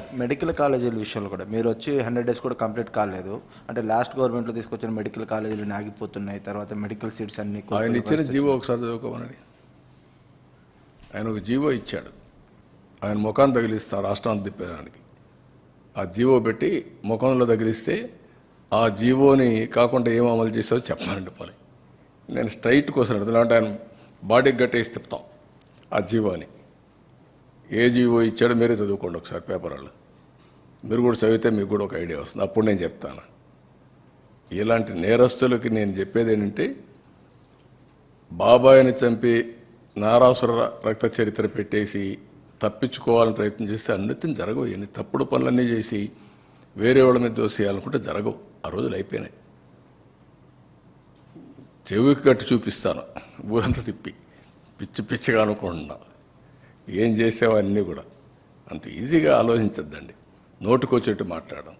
Sir medical కాలేజీల విషయంలో కూడా మీరు వచ్చి హండ్రెడ్ డేస్ కూడా కంప్లీట్ కాలేదు. అంటే లాస్ట్ గవర్నమెంట్లో తీసుకొచ్చిన మెడికల్ కాలేజీలు ఆగిపోతున్నాయి తర్వాత మెడికల్ సీట్స్ అన్ని ఆయన ఇచ్చిన. జీవో ఒకసారి చదువుకోమనండి. ఆయన ఒక జీవో ఇచ్చాడు. ఆయన ముఖాన్ని తగిలిస్తా రాష్ట్రాన్ని తిప్పేదానికి. ఆ జీవో పెట్టి ముఖంలో తగిలిస్తే ఆ జీవోని కాకుండా ఏం అమలు చేసావో చెప్పాలండి పోనీ. నేను స్ట్రైట్ కోసం అంటే ఆయన బాడీకి గట్టేసి తిప్పుతాం ఆ జీవోని. ఏ జీవో ఇచ్చాడో మీరే చదువుకోండి ఒకసారి పేపర్ వాళ్ళు మీరు కూడా చదివితే మీకు కూడా ఒక ఐడియా వస్తుంది. అప్పుడు నేను చెప్తాను. ఇలాంటి నేరస్తులకి నేను చెప్పేది ఏంటంటే బాబాయిని చంపి నారాసుర రక్త చరిత్ర పెట్టేసి తప్పించుకోవాలని ప్రయత్నం చేస్తే అన్నిటిని జరగవు. ఎన్ని తప్పుడు పనులన్నీ చేసి వేరే వాళ్ళ మీద దోసేయాలనుకుంటే జరగవు. ఆ రోజులు అయిపోయినాయి. చెవికి కట్టి చూపిస్తాను. ఊరంతా తిప్పి. పిచ్చి పిచ్చిగా అనుకుంటున్నాను ఏం చేసావో అన్నీ కూడా. అంత ఈజీగా ఆలోచించద్దండి. నోటుకొచ్చేట్టు మాట్లాడడం.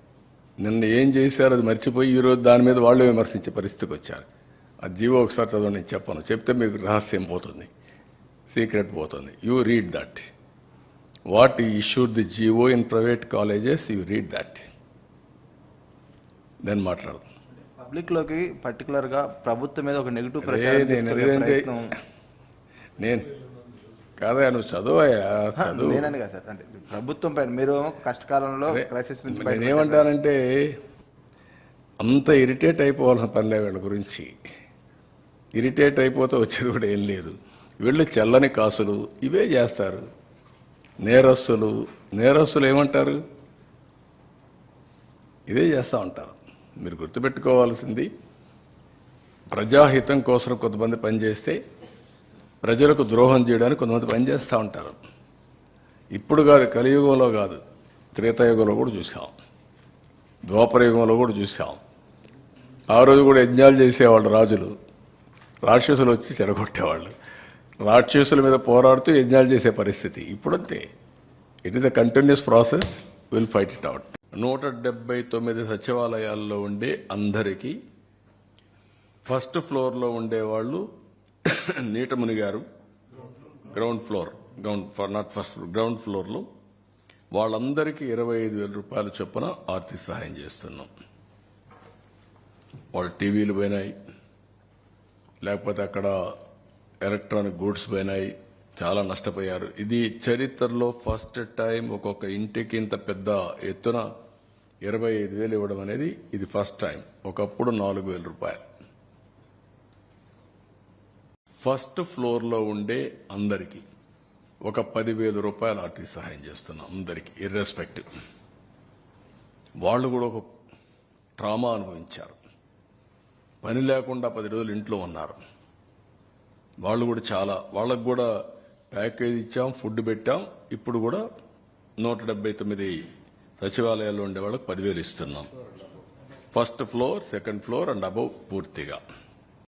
నిన్న ఏం చేశారో అది మర్చిపోయి ఈరోజు దాని మీద వాళ్ళు విమర్శించే పరిస్థితికి వచ్చారు. ఆ జీవో ఒకసారి చదవండి నేను చెప్పను. చెప్తే మీకు రహస్యం పోతుంది. సీక్రెట్ పోతుంది. You read that. What issued the GO in private colleges you read that. Then మాట్లాడదాం. పబ్లిక్లోకి పర్టికులర్గా ప్రభుత్వం మీద ఒక నెగిటివ్ నేను కాదా నువ్వు చదువయ్యా చదువు. కదా సార్ అంటే ప్రభుత్వం పైన మీరు కష్టకాలంలో క్రైసిస్ నుంచి నేనేమంటానంటే అంత ఇరిటేట్ అయిపోవాల్సిన పనిలే వీళ్ళ గురించి. ఇరిటేట్ అయిపోతే వచ్చేది కూడా ఏం లేదు. వీళ్ళు చల్లని కాసులు ఇవే చేస్తారు. నేరస్తులు నేరస్తులు ఏమంటారు? ఇదే చేస్తూ ఉంటారు. మీరు గుర్తుపెట్టుకోవాల్సింది ప్రజాహితం కోసం కొంతమంది పనిచేస్తే ప్రజలకు ద్రోహం చేయడానికి కొంతమంది పనిచేస్తూ ఉంటారు. ఇప్పుడు కాదు కలియుగంలో కాదు త్రేతాయుగంలో కూడా చూసాం. ద్వాపరయుగంలో కూడా చూసాం. ఆ రోజు కూడా యజ్ఞాలు చేసేవాళ్ళు రాజులు. రాక్షసులు వచ్చి చెడగొట్టేవాళ్ళు రాక్షసుల మీద పోరాడుతూ యజ్ఞాలు చేసే పరిస్థితి. ఇప్పుడంతే. It is the continuous process will fight it out నూట డెబ్బై తొమ్మిది సచివాలయాల్లో ఉండే అందరికీ ఫస్ట్ ఫ్లోర్లో ఉండేవాళ్ళు నీట మునిగారు ground floor ground for not first ground ఫ్లోర్లో వాళ్ళందరికీ ఇరవై ఐదు వేల రూపాయల చొప్పున ఆర్థిక సహాయం చేస్తున్నాం. వాళ్ళ టీవీలు పోయినాయి లేకపోతే అక్కడ ఎలక్ట్రానిక్ గూడ్స్ పోయినాయి చాలా నష్టపోయారు. ఇది చరిత్రలో ఫస్ట్ టైం ఒక్కొక్క ఇంటికి ఇంత పెద్ద ఎత్తున ఇరవై ఐదు వేలు ఇవ్వడం అనేది ఇది ఫస్ట్ టైం ఒకప్పుడు నాలుగు వేల రూపాయలు. ఫస్ట్ ఫ్లోర్లో ఉండే అందరికీ ఒక పదివేల రూపాయలు ఆర్థిక సహాయం చేస్తున్నాం అందరికీ ఇర్రెస్పెక్టివ్ వాళ్ళు కూడా ఒక ట్రామా అనుభవించారు. పని లేకుండా పది రోజులు ఇంట్లో ఉన్నారు. వాళ్ళు కూడా చాలా వాళ్ళకు కూడా ప్యాకేజ్ ఇచ్చాం ఫుడ్ పెట్టాం. ఇప్పుడు కూడా నూట డెబ్బై తొమ్మిది సచివాలయాల్లో ఉండే వాళ్ళకి పదివేలు ఇస్తున్నాం. First floor second floor and above పూర్తిగా.